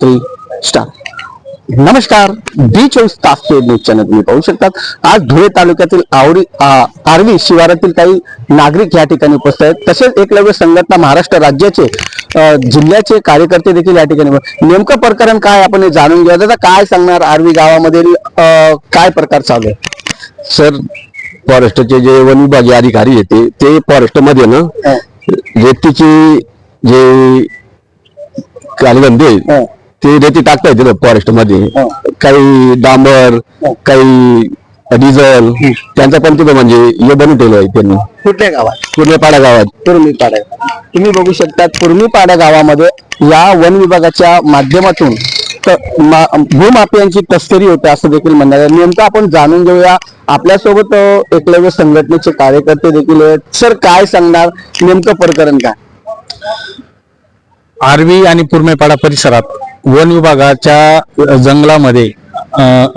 Three star नमस्कार बी चोवीस तास न्यूज चॅनल तुम्ही पाहू शकतात. आज धुळे तालुक्यातील आवडी आर्वी शिवारातील काही नागरिक या ठिकाणी उपस्थित आहेत. तसेच एकलव्य संघटना महाराष्ट्र राज्याचे जिल्ह्याचे कार्यकर्ते देखील या ठिकाणी नेमकं प्रकरण काय आपण हे जाणून घेऊया. दादा काय सांगणार आर्वी गावामधील काय प्रकार चालू आहे? सर फॉरेस्टचे जे वन विभागीय अधिकारी येते ते फॉरेस्टमध्ये ना. रेतीची जे कालगंधे. ते रेती टाकता येते ना फॉरेस्टमध्ये. काही डांबर. काही डिझेल त्यांचा पण तिथं म्हणजे हे ठेवलं आहे त्यांनी. कुठल्या गावात? पूर्णपाडा गावात. पुरमीपाडा तुम्ही बघू शकता पुरमीपाडा गावामध्ये या वन विभागाच्या माध्यमातून त- मा- भूमाफियांची तस्करी होते असं देखील म्हणण्यात आहे. नेमकं आपण जाणून घेऊया. आपल्यासोबत अ, एकलव्य संघटनेचे कार्यकर्ते देखील आहेत. सर काय सांगणार? नेमकं प्रकरण काय? आर्वी आणि पुरमेपाडा परिसरात वन विभागाच्या जंगलामध्ये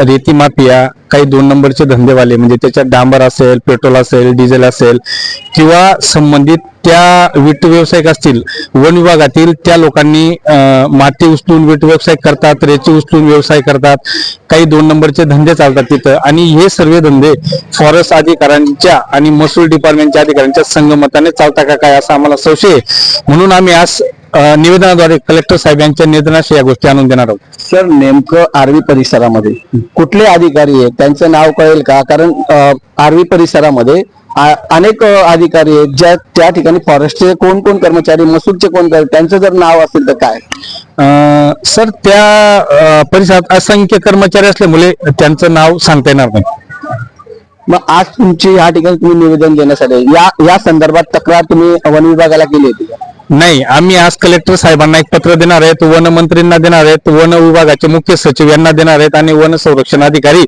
रेती माफिया काही दोन नंबरचे धंदेवाले म्हणजे त्याच्यात डांबर असेल पेट्रोल असेल डिझेल असेल किंवा संबंधित त्या विट व्यावसायिक असतील वन विभागातील त्या लोकांनी माती उचलून विट व्यवसाय करतात रेती उचलून व्यवसाय करतात काही दोन नंबरचे धंदे चालतात तिथं. आणि हे सर्व धंदे फॉरेस्ट अधिकाऱ्यांच्या आणि महसूल डिपार्टमेंटच्या अधिकाऱ्यांच्या संगमताने चालता का काय असा आम्हाला संशय म्हणून आम्ही आज निवेदनाद्वारे कलेक्टर साहेब यांच्या निवेदनाशी या गोष्टी आणून देणार आहोत. सर नेमकं आर्वी परिसरामध्ये कुठले अधिकारी आहेत? त्यांचं नाव कळेल का? कारण आर्वी परिसरामध्ये अनेक अधिकारी आहेत ज्या त्या ठिकाणी फॉरेस्टचे कोण कोण कर्मचारी मसूदचे कोण त्यांचं जर नाव असेल तर काय? सर त्या परिसरात असंख्य कर्मचारी असल्यामुळे त्यांचं नाव सांगता येणार नाही. मग आज तुमची या ठिकाणी तुम्ही निवेदन देण्यासाठी या या संदर्भात तक्रार तुम्ही वन विभागाला केली होती का? नाही आम्ही आज कलेक्टर साहेबांना एक पत्र देणार आहेत वन मंत्रींना देणार आहेत वन विभागाचे मुख्य सचिव यांना देणार आहेत आणि वन संरक्षण अधिकारी.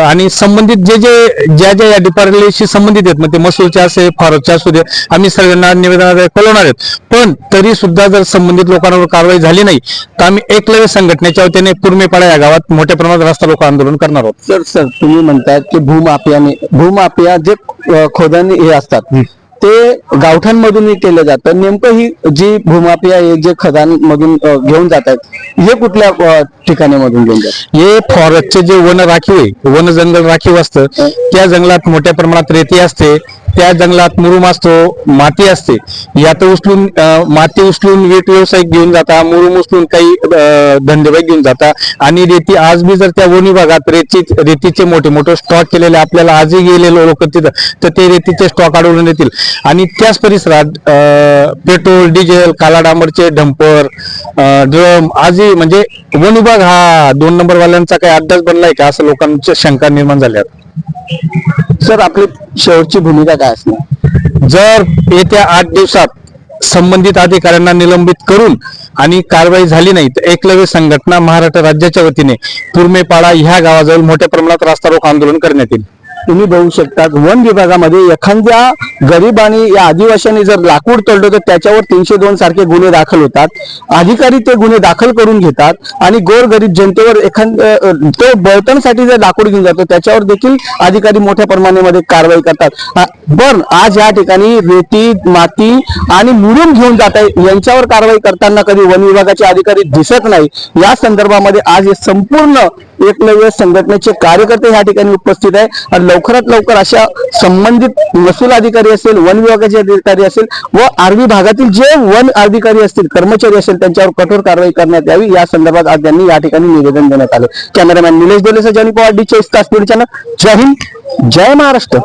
आणि संबंधित जे जे ज्या ज्या या डिपार्टमेंटशी संबंधित आहेत मग ते महसूलचे असे फॉरेस्टचे असू दे आम्ही सगळ्यांना निवेदनाद्वारे कळवणार आहेत. पण तरी सुद्धा जर संबंधित लोकांवर कारवाई झाली नाही तर आम्ही एकलव्य संघटनेच्या वतीने पुरमेपाडा या गावात मोठ्या प्रमाणात रस्ता रोको आंदोलन करणार आहोत. सर सर तुम्ही म्हणतायत की भूमाफियाने भूमाफिया जे खोदानी हे असतात ते गावठांमधूनही केलं जातं. नेमकं ही जी भूमापी आहे जे खदानमधून घेऊन जात आहेत हे कुठल्या ठिकाणी मधून घेऊन जातात हे फॉरेस्टचे जे वन राखीव आहे वन जंगल राखीव असतं त्या जंगलात मोठ्या प्रमाणात रेती असते त्या जंगलात मुरुम असतो माती असते. यात उचलून माती उचलून वीट व्यावसायिक घेऊन जाता मुरुम उचलून काही अं, धंदेवाईक घेऊन जाता. आणि रेती आज बी जर त्या वणी भागात रेती रेतीचे मोठे मोठे स्टॉक केलेले आपल्याला आजही गेलेले लोक तिथं तर ते रेतीचे स्टॉक आढळून येतील. आणि त्याच परिसरात पेट्रोल डिझेल काला डांबरचे डंपर ड्रम आजही म्हणजे वन विभाग हा दोन नंबर वाल्यांचा काही अड्डाच बनलाय का? असं लोकांच्या शंका निर्माण झाल्या सर आपली शेवटची भूमिका काय असणार? जर येत्या आठ दिवसात संबंधित अधिकाऱ्यांना निलंबित करून आणि कारवाई झाली नाही तर एकलव्य संघटना महाराष्ट्र राज्याच्या वतीने पुरमेपाडा ह्या गावाजवळ मोठ्या प्रमाणात रास्ता रोको आंदोलन करण्यात येईल. तुम्ही बघू शकता वन विभागामध्ये एखाद्या गरिबाने या आदिवासींनी जर लाकूड तोडलं तर त्याच्यावर तीनशे दोन सारखे गुन्हे दाखल होतात. अधिकारी ते गुन्हे दाखल करून घेतात आणि गोरगरीब जनतेवर एखाद्या तो बळतणसाठी जर लाकूड घेऊन जातो त्याच्यावर देखील अधिकारी मोठ्या प्रमाणामध्ये कारवाई करतात. पण आज या ठिकाणी रेती माती आणि मुरुम घेऊन जात आहे. यांच्यावर कारवाई करताना कधी वन विभागाचे अधिकारी दिसत नाही. या संदर्भामध्ये आज हे संपूर्ण एकलव्य संघटनेचे कार्यकर्ते या ठिकाणी उपस्थित आहे. आणि लवकरात लवकर अशा संबंधित महसूल अधिकारी असेल वन विभागाचे अधिकारी असेल व आर्वी भागातील जे वन अधिकारी असतील कर्मचारी असेल त्यांच्यावर कठोर कारवाई करण्यात यावी. या संदर्भात आज त्यांनी या ठिकाणी निवेदन देण्यात आले. कॅमेरामॅन निलेश दोलेसह जॉनी पवार डी चोवीस तास चॅनल. जय हिंद जय महाराष्ट्र.